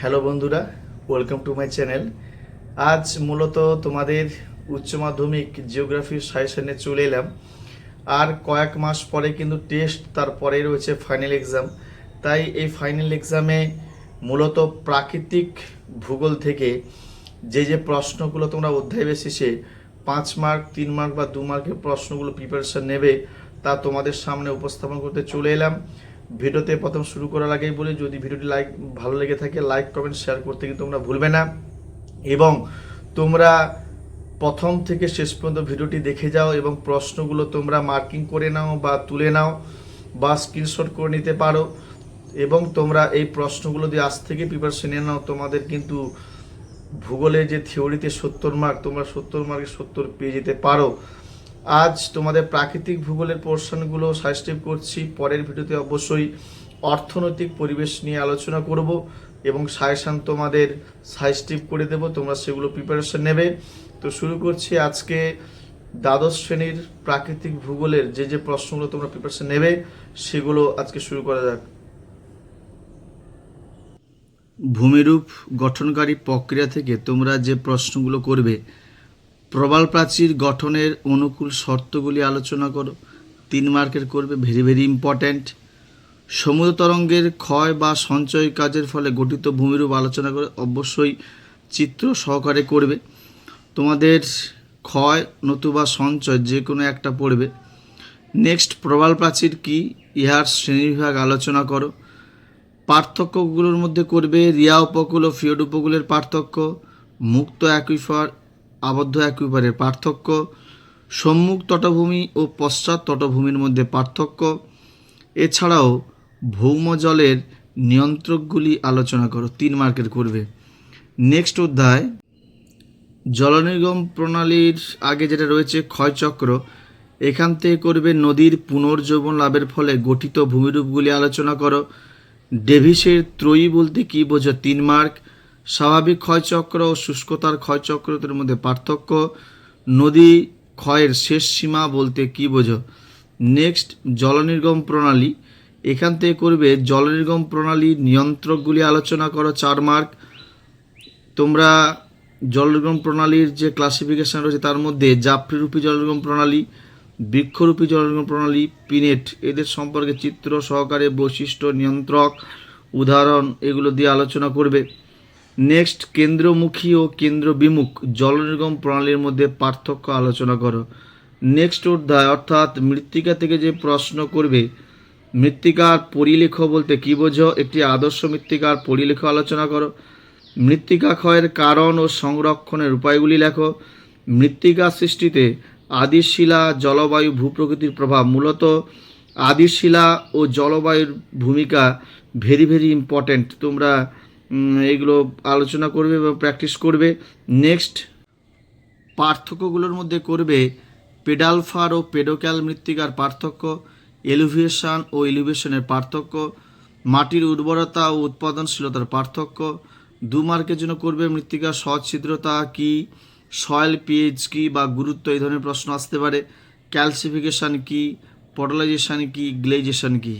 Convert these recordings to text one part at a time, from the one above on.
Hello বন্ধুরা welcome to my channel আজ মূলত তোমাদের উচ্চ মাধ্যমিক জিওগ্রাফির সাজেশনে চলে এলাম। আর কয়েক মাস পরে কিন্তু টেস্ট তারপরে রয়েছে ফাইনাল এক্সাম তাই এই ফাইনাল এক্সামে মূলত প্রাকৃতিক ভূগোল থেকে যে যে প্রশ্নগুলো তোমরা অধ্যায় বেসিসে পাঁচ মার্ক তিন মার্ক বা দু মার্কের প্রশ্নগুলো প্রিপারেশন নেবে তা তোমাদের সামনে উপস্থাপন করতে চলে এলাম। ভিডিওতে প্রথম শুরু করার আগেই বলি, যদি ভিডিওটি লাইক ভালো লেগে থাকে লাইক কমেন্ট শেয়ার করতে কিন্তু তোমরা ভুলবে না। এবং তোমরা প্রথম থেকে শেষ পর্যন্ত ভিডিওটি দেখে যাও এবং প্রশ্নগুলো তোমরা মার্কিং করে নাও বা তুলে নাও বা স্ক্রিনশট করে নিতে পারো। এবং তোমরা এই প্রশ্নগুলো দিয়ে আজ থেকে প্রিপারেশন নিয়ে নাও। তোমাদের কিন্তু ভূগোলে যে থিওরিতে সত্তর মার্ক তোমরা সত্তর মার্কে সত্তর পেয়ে যেতে পারো। আজ তোমাদের প্রাকৃতিক ভূগোলের পোর্শনগুলো সাজেস্টিভ করছি। পরের ভিডিওতে অবশ্যই অর্থনৈতিক পরিবেশ নিয়ে আলোচনা করব এবং সাজেশান তোমাদের সাজেস্টিভ করে দেব, তোমরা সেগুলো প্রিপারেশন নেবে। তো শুরু করছি আজকে দ্বাদশ শ্রেণির প্রাকৃতিক ভূগোলের যে যে প্রশ্নগুলো তোমরা প্রিপারেশন নেবে, সেগুলো আজকে শুরু করা যাক। ভূমিরূপ গঠনকারী প্রক্রিয়া থেকে তোমরা যে প্রশ্নগুলো করবে প্রবাল প্রাচীর গঠনের অনুকূল শর্তগুলি আলোচনা করো। তিন মার্কের করবে ভেরি ভেরি ইম্পর্ট্যান্ট। সমুদ্র তরঙ্গের ক্ষয় বা সঞ্চয় কাজের ফলে গঠিত ভূমিরূপ আলোচনা করে অবশ্যই চিত্র সহকারে করবে। তোমাদের ক্ষয় নতুবা সঞ্চয় যে কোনো একটা পড়বে। নেক্সট প্রবাল প্রাচীর কি ইহার শ্রেণীবিভাগ আলোচনা করো। পার্থক্যগুলোর মধ্যে করবে রিয়া উপকূল ও ফিওড উপকূলের পার্থক্য, মুক্ত অ্যাকুইফার আবদ্ধ অ্যাকুইফারের পার্থক্য। সম্মুখ তটভূমি ও পশ্চাৎ তটভূমির মধ্যে পার্থক্য। এছাড়াও ভৌম জলের নিয়ন্ত্রকগুলি আলোচনা করো, তিন মার্কের করবে। নেক্সট অধ্যায়। জলনির্গম প্রণালীর আগে যেটা রয়েছে, ক্ষয়চক্র, এখান থেকে করবে নদীর পুনর্জীবন লাভের ফলে গঠিত ভূমিরূপগুলি আলোচনা করো। ডেভিসের ত্রয়ী বলতে কী বোঝো? তিন মার্ক। স্বাভাবিক ক্ষয়চক্র ও শুষ্কতার ক্ষয়চক্রদের মধ্যে পার্থক্য। নদী ক্ষয়ের শেষ সীমা বলতে কী বোঝো? নেক্সট, জলনির্গম প্রণালী। এখান থেকে করবে, জলনির্গম প্রণালী নিয়ন্ত্রকগুলি আলোচনা করো, চার মার্ক। তোমরা জলনির্গম প্রণালীর যে ক্লাসিফিকেশন রয়েছে তার মধ্যে জাফরিরূপী জলনির্গম প্রণালী, বৃক্ষরূপী জলনির্গম প্রণালী, পিনেট, এদের সম্পর্কে চিত্র সহকারে বৈশিষ্ট্য নিয়ন্ত্রক, উদাহরণ এগুলো দিয়ে আলোচনা করবে। নেক্সট কেন্দ্রমুখী ও কেন্দ্র বিমুখ জলনির্গম প্রণালীর মধ্যে পার্থক্য আলোচনা করো। নেক্সট অধ্যায়, অর্থাৎ মৃত্তিকা থেকে যে প্রশ্ন করবে, মৃত্তিকার পরিলেখ বলতে কী বোঝো? একটি আদর্শ মৃত্তিকার পরিলেখ আলোচনা করো। মৃত্তিকা ক্ষয়ের কারণ ও সংরক্ষণের উপায়গুলি লেখো। মৃত্তিকা সৃষ্টিতে আদিশিলা জলবায়ু ভূপ্রকৃতির প্রভাব মূলত আদিশিলা ও জলবায়ুর ভূমিকা ভেরি ভেরি ইম্পর্ট্যান্ট তোমরা এগুলো আলোচনা করবে বা প্র্যাকটিস করবে। নেক্সট পার্থক্যগুলোর মধ্যে করবে পেডালফার ও পেডোক্যাল মৃত্তিকার পার্থক্য, এলিভেশন ও এলিভেশনের পার্থক্য, মাটির উর্বরতা ও উৎপাদনশীলতার পার্থক্য, দু মার্কের জন্য করবে মৃত্তিকার সচ্ছিদ্রতা কি সয়েল পিএইচ কি বা গুরুত্ব এই ধরনের প্রশ্ন আসতে পারে ক্যালসিফিকেশান কি পটলাইজেশান কি গ্লেজেশন কি।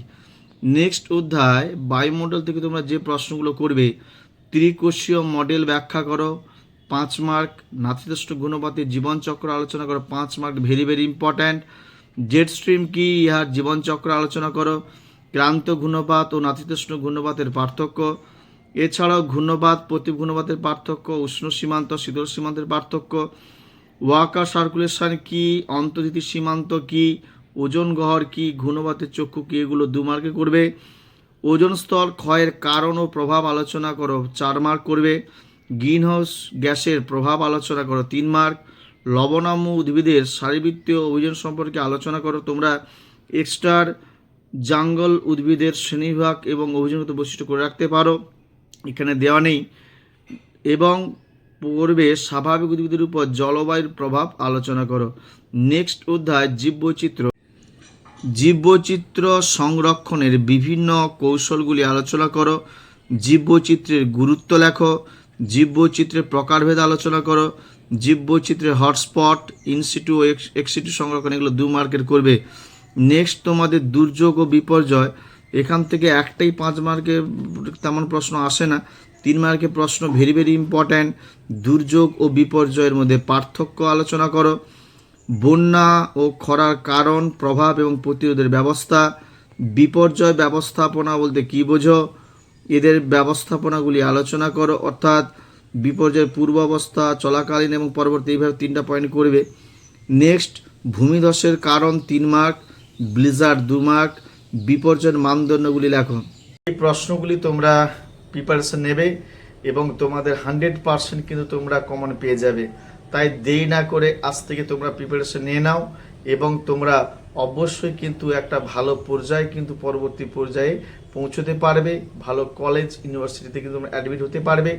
নেক্সট অধ্যায়, বায়ুমণ্ডল থেকে তোমরা যে প্রশ্নগুলো করবে, ত্রিকোষীয় মডেল ব্যাখ্যা করো, পাঁচ মার্ক নাতিদষ্ট গুণপাতের জীবনচক্র আলোচনা করো, পাঁচ mark, very very important. Jet stream কি, ইহার জীবনচক্র আলোচনা করো, ক্রান্ত ঘূর্ণপাত ও নাতিদষ্ট ঘূর্ণপাতের পার্থক্য। এছাড়াও ঘূর্ণপাত প্রতি ঘূর্ণপাতের পার্থক্য, উষ্ণ সীমান্ত, শীতল সীমান্তের পার্থক্য। ওয়াকার সার্কুলেশন কি অন্তর্হিত সীমান্ত কি ওজন গহর কি, ঘূর্ণপাতের চক্ষু কি, এগুলো দু মার্কে করবে। ওজন স্তর ক্ষয়ের কারণ ও প্রভাব আলোচনা করো, চার মার্ক করবে। গ্রিনহাউস গ্যাসের প্রভাব আলোচনা করো, তিন মার্ক। লবণাম্য উদ্ভিদের শারীরবৃত্তীয় অভিযান সম্পর্কে আলোচনা করো, তোমরা এক্সট্রার জাঙ্গল উদ্ভিদের শ্রেণীবিভাগ এবং অভিযানগত বৈশিষ্ট্য করে রাখতে পারো, এখানে দেওয়া নেই। এবং পূর্বে স্বাভাবিক উদ্ভিদের উপর জলবায়ুর প্রভাব আলোচনা করো। নেক্সট অধ্যায় জীববৈচিত্র্য। জীববৈচিত্র্য সংরক্ষণের বিভিন্ন কৌশলগুলি আলোচনা করো। জীববৈচিত্র্যের গুরুত্ব লেখো। জীববৈচিত্র্যের প্রকারভেদ আলোচনা করো। জীববৈচিত্র্যের হটস্পট, ইনসিটু এক্সিটিউ সংরক্ষণ, এগুলো দু মার্কের করবে। নেক্সট, তোমাদের দুর্যোগ ও বিপর্যয়। এখান থেকে একটাই পাঁচ মার্কে তেমন প্রশ্ন আসে না। তিন মার্কের প্রশ্ন ভেরি ভেরি ইম্পর্ট্যান্ট। দুর্যোগ ও বিপর্যয়ের মধ্যে পার্থক্য আলোচনা করো। বন্যা ও খরার কারণ, প্রভাব এবং প্রতিরোধের ব্যবস্থা, বিপর্যয় ব্যবস্থাপনা বলতে কী বোঝো? এদের ব্যবস্থাপনাগুলি আলোচনা করো, অর্থাৎ বিপর্যয়ের পূর্ব অবস্থা চলাকালীন এবং পরবর্তী এইভাবে তিনটা পয়েন্ট করবে। নেক্সট ভূমিধসের কারণ তিন মার্ক ব্লিজার্ড দু মার্ক বিপর্যয়ের মানদণ্ডগুলি লেখো। এই প্রশ্নগুলি তোমরা প্রিপারেশন নেবে এবং তোমাদের হান্ড্রেড পার্সেন্ট কিন্তু তোমরা কমন পেয়ে যাবে। তাই দেরি না করে আজ থেকে তোমরা প্রিপারেশন নিয়ে নাও এবং তোমরা অবশ্যই কিন্তু একটা ভালো পর্যায়ে কিন্তু পরবর্তী পর্যায়ে পৌঁছতে পারবে। ভালো কলেজ ইউনিভার্সিটিতে কিন্তু তোমরা অ্যাডমিট হতে পারবে।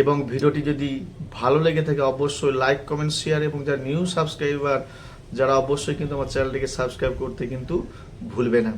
এবং ভিডিওটি যদি ভালো লেগে থাকে, অবশ্যই লাইক কমেন্ট শেয়ার এবং যারা নিউ সাবস্ক্রাইবার যারা অবশ্যই কিন্তু আমার চ্যানেলটিকে সাবস্ক্রাইব করতে কিন্তু ভুলবে না।